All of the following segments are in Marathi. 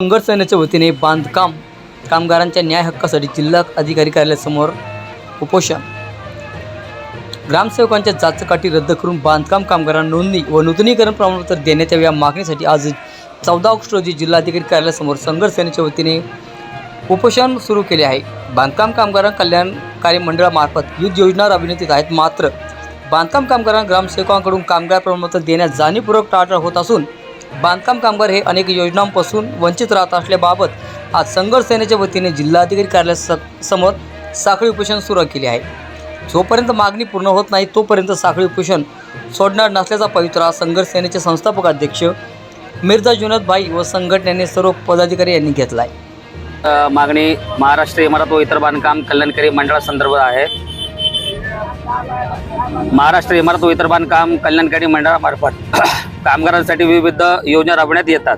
संघर्ष सेनेच्या वतीने बांधकाम कामगारांच्या न्याय हक्कासाठी जिल्हा अधिकारी कार्यालयासमोर उपोषण. ग्रामसेवकांच्या जाचकाठी रद्द करून बांधकाम कामगारांना नोंदणी व नूतनीकरण प्रमाणपत्र देण्याच्या या मागणीसाठी आज चौदा ऑगस्ट रोजी जिल्हाधिकारी कार्यालयासमोर संघर्ष सेनेच्या वतीने उपोषण सुरू केले आहे. बांधकाम कामगारां कल्याणकारी मंडळामार्फत विविध योजना राबविण्यात आहेत. मात्र बांधकाम कामगारांना ग्रामसेवकांकडून कामगार प्रमाणपत्र देण्यास जाणीवपूर्वक टाळाटाळ होत असून बांधकाम कामगार हे अनेक योजनांपासून वंचित राहत असल्याबाबत आज संघर्ष सेनेच्या वतीने जिल्हाधिकारी कार्यालया समोर साखळी उपोषण सुरू केले आहे. जोपर्यंत मागणी पूर्ण होत नाही तोपर्यंत साखळी उपोषण सोडणार नसल्याचा पवित्रा संघर्ष सेनेचे संस्थापक अध्यक्ष मिर्झा जुनद भाई व संघटनेने सर्व पदाधिकारी यांनी घेतला आहे मागणी महाराष्ट्र इमारत व इतर बांधकाम कल्याणकारी मंडळासंदर्भात आहे. महाराष्ट्र इमारत व इतर बांधकाम कल्याणकारी मंडळामार्फत कामगारांसाठी विविध योजना राबवण्यात येतात.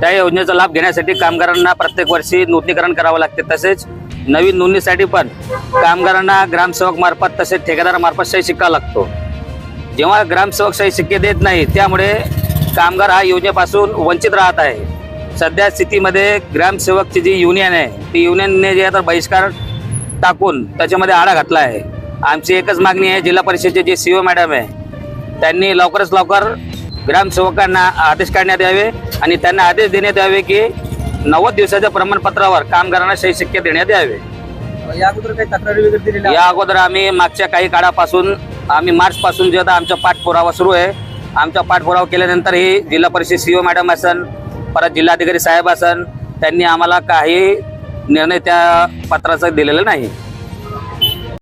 त्या योजनेचा लाभ घेण्यासाठी कामगारांना प्रत्येक वर्षी नूतनीकरण करावं लागते. तसेच नवीन नोंदणीसाठी पण कामगारांना ग्रामसेवक मार्फत तसेच ठेकेदारामार्फत सही शिक्का लागतो. जेव्हा ग्रामसेवक सही शिक्के देत नाही त्यामुळे कामगार हा योजनेपासून वंचित राहत आहे. सध्या स्थितीमध्ये ग्रामसेवकची जी युनियन आहे ती युनियनने जे आता बहिष्कार टाकून त्याच्यामध्ये आळा घातला आहे. आमची एकच मागणी आहे जिल्हा परिषदेचे जे सी ओ मॅडम आहे त्यांनी लवकरच लवकर ग्रामसेवकांना आदेश काढण्यात यावे आणि त्यांना आदेश देण्यात यावे की नव्वद दिवसाच्या प्रमाणपत्रावर कामगारांना सही शिक्के देण्यात यावे. या अगोदर काही तक्रारी वगैरे दिलेल्या या अगोदर आम्ही मागच्या काही काळापासून आम्ही मार्च पासून जे आता आमचा पाठपुरावा सुरू आहे आमचा पाठपुरावा केल्यानंतर ही जिल्हा परिषद सीओ मॅडम असन परत जिल्हाधिकारी साहेब असन त्यांनी आम्हाला काही निर्णय त्या पत्राचा दिलेला नाही.